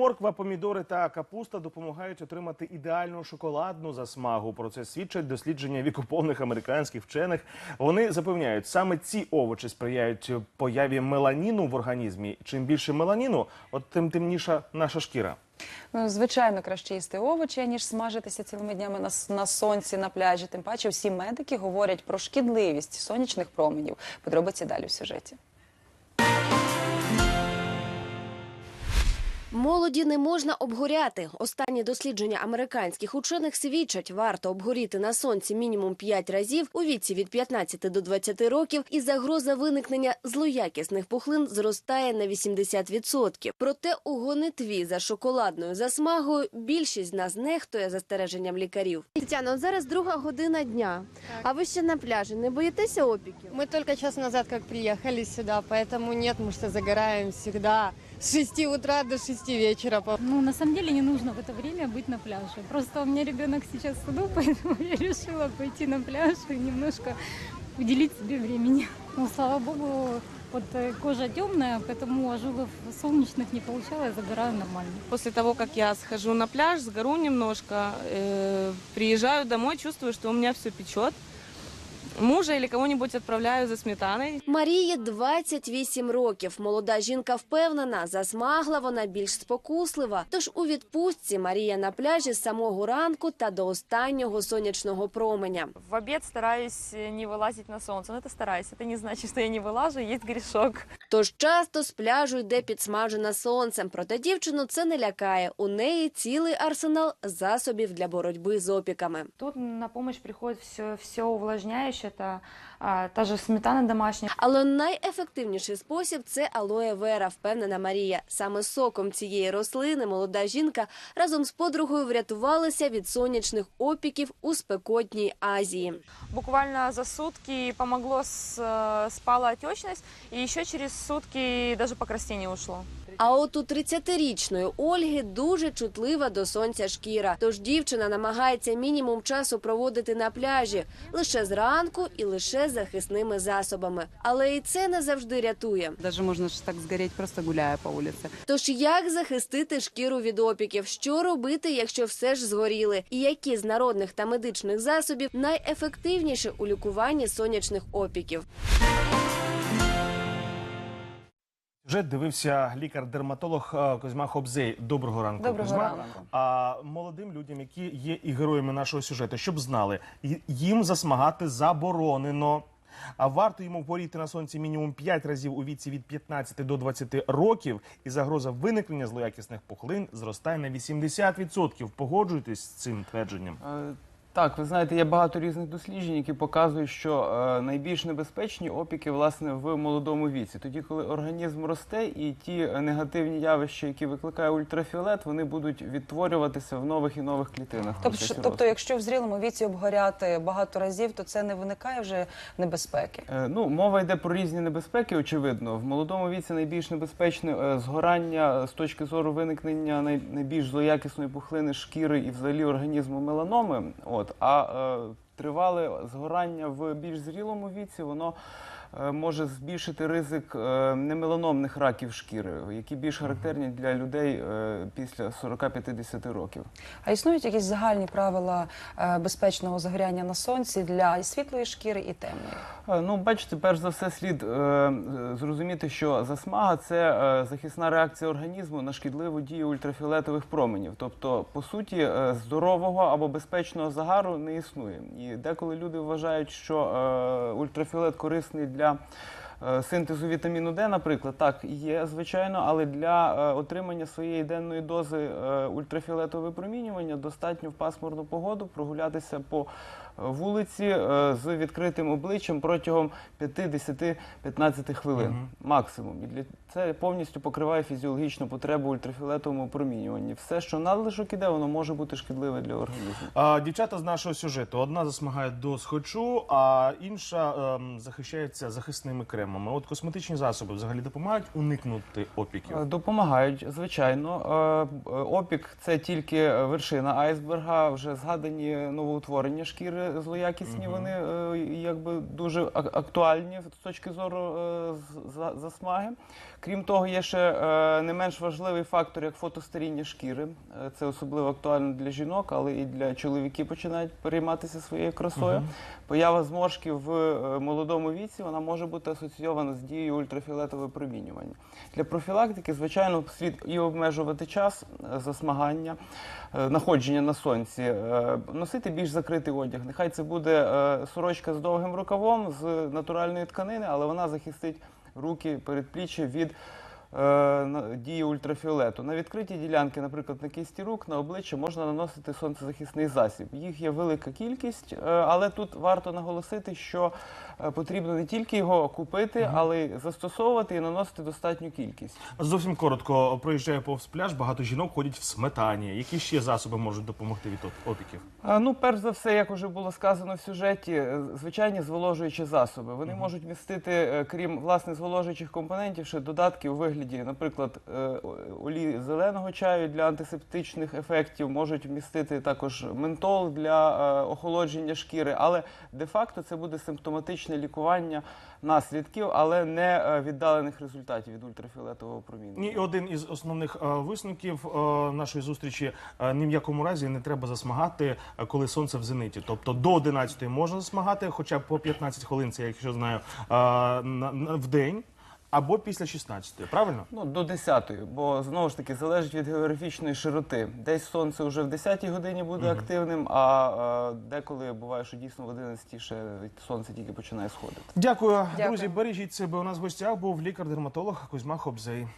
Морква, помідори та капуста допомагають отримати ідеальну шоколадну засмагу. Про це свідчать дослідження вікоповних американських вчених. Вони запевняють, саме ці овочі сприяють появі меланіну в організмі. Чим більше меланіну, от тим темніша наша шкіра. Ну, звичайно, краще їсти овочі, ніж смажитися цілими днями на, на сонці, на пляжі. Тим паче, всі медики говорять про шкідливість сонячних променів. Подробиці далі в сюжеті. Молоді не можна обгоряти. Останні дослідження американських учених свідчать, варто обгоріти на сонці мінімум 5 разів у віці від 15 до 20 років, і загроза виникнення злоякісних пухлин зростає на 80%. Проте у гонитві за шоколадною засмагою більшість з нас нехтує застереженням лікарів. Тетяна, от зараз друга година дня. А ви ще на пляжі не боїтеся опіків? Мы только час назад как приехали сюда, поэтому нет, мы что загораем всегда с 6 утра до 6 вечера. по- Ну, на самом деле не нужно в это время быть на пляже. Просто у меня ребенок сейчас в саду, поэтому я решила пойти на пляж и немножко уделить себе времени. Ну, слава богу, вот э, кожа темная, поэтому ожогов солнечных не получала, я загораю нормально. После того, как я схожу на пляж, сгору немножко, э, приезжаю домой, чувствую, что у меня все печет. Мужа или кого-нибудь отправляю за сметаной. Марії 28 років. Молода жінка впевнена, засмагла вона більш спокуслива. Тож у відпустці Марія на пляжі з самого ранку та до останнього сонячного променя. В обед стараюсь э, не вылазить на солнце. Но это стараюсь. Это не значит, что я не вылажу, есть грешок. Тож часто з пляжу йде підсмажена сонцем. Проте дівчину це не лякає. У неї цілий арсенал засобів для боротьби з опіками. Тут на помощь приходит все, все увлажняющее. Это а, та же сметана домашняя. Але найефективніший спосіб це алоє вера, впевнена Марія. Саме соком цієї рослини молода жінка разом з подругою врятувалася від сонячних опіків у спекотній Азії. Буквально за сутки помогло, э, спала отечность. И еще через сутки даже покраснение ушло. А от у 30-річної Ольги дуже чутлива до сонця шкіра. Тож дівчина намагається мінімум часу проводити на пляжі лише зранку і лише захисними засобами. Але і це не завжди рятує. Даже можно ж так сгореть, просто гуляя по улице. Тож як захистити шкіру від опіків? Що робити, якщо все ж згоріли? І які з народних та медичних засобів найефективніші у лікуванні сонячних опіків? Вже дивився лікар-дерматолог е, Козьма Хобзей. Доброго ранку. Доброго Козьма. ранку. А молодим людям, які є і героями нашого сюжету, щоб знали, й- їм засмагати заборонено. А варто йому горіти на сонці мінімум 5 разів у віці від 15 до 20 років, і загроза виникнення злоякісних пухлин зростає на 80%. Погоджуєтесь з цим твердженням? Е, Так, ви знаєте, є багато різних досліджень, які показують, що е, найбільш небезпечні опіки власне в молодому віці, тоді, коли організм росте, і ті е, негативні явища, які викликає ультрафіолет, вони будуть відтворюватися в нових і нових клітинах. Тобто, тобто, росту. якщо в зрілому віці обгоряти багато разів, то це не виникає вже небезпеки. Е, Ну, мова йде про різні небезпеки, очевидно. В молодому віці найбільш небезпечне е, згорання з точки зору виникнення най- найбільш злоякісної пухлини шкіри і взагалі організму меланоми. От, а е, тривале згорання в більш зрілому віці, воно може збільшити ризик е, немеланомних раків шкіри, які більш характерні для людей е, після 40-50 років. А існують якісь загальні правила е, безпечного загоряння на сонці для світлої шкіри і темної? Е, Ну, бачите, перш за все, слід е, е, зрозуміти, що засмага це е, захисна реакція організму на шкідливу дію ультрафіолетових променів. Тобто, по суті, е, здорового або безпечного загару не існує. І деколи люди вважають, що е, ультрафіолет корисний для. е, Синтезу вітаміну Д, наприклад, так є, звичайно, але для е, отримання своєї денної дози е, ультрафіолетового випромінювання достатньо в пасмурну погоду прогулятися по вулиці е, з відкритим обличчям протягом 5-10-15 хвилин максимум. І для це повністю покриває фізіологічну потребу ультрафіолетовому опромінюванні. Все, що надлишок іде, воно може бути шкідливе для організму. А, дівчата з нашого сюжету. Одна засмагає до схочу, а інша ем, захищається захисними кремами. От косметичні засоби взагалі допомагають уникнути опіків. Е, Допомагають, звичайно. Е, Опік це тільки вершина айсберга. Вже згадані новоутворення шкіри злоякісні. Вони е, якби дуже актуальні з точки зору е, засмаги. Крім того, є ще е, не менш важливий фактор, як фотостаріння шкіри. Це особливо актуально для жінок, але і для чоловіків починають перейматися своєю красою. Поява зморшків в молодому віці вона може бути асоційована з дією ультрафіолетового промінювання. Для профілактики, звичайно, слід і обмежувати час засмагання, е, находження на сонці, носити більш закритий одяг. Нехай це буде е, сорочка з довгим рукавом з натуральної тканини, але вона захистить руки, передпліччя від е, дії ультрафіолету. На відкриті ділянки, наприклад, на кисті рук, на обличчя можна наносити сонцезахисний засіб. Їх є велика кількість, е, але тут варто наголосити, що потрібно не тільки його купити, але й застосовувати і наносити достатню кількість. Зовсім коротко проїжджає повз пляж. Багато жінок ходять в сметані. Які ще засоби можуть допомогти від опіків? А, Ну, перш за все, як вже було сказано в сюжеті, е, звичайні зволожуючі засоби. Вони можуть містити, е, крім власне зволожуючих компонентів, ще додатки у вигляді, наприклад, е, олії зеленого чаю для антисептичних ефектів, можуть вмістити також ментол для е, охолодження шкіри, але де-факто це буде симптоматичне лікування наслідків, але не е, віддалених результатів від ультрафіолетового проміння. І один із основних е, висновків е, нашої зустрічі ні в якому разі не треба засмагати, коли сонце в зениті. Тобто до 11 можна засмагати, хоча по 15 хвилин, це якщо знаю, на, на, в день, або після 16. Правильно? Ну, до 10-ї, бо знову ж таки залежить від географічної широти. Десь сонце вже в 10-й годині буде активним, а е, деколи буває, що дійсно в 11-й ще сонце тільки починає сходити. Дякую, Дякую. друзі. Бережіть себе. У нас в гостях був лікар-дерматолог Кузьма Хобзей.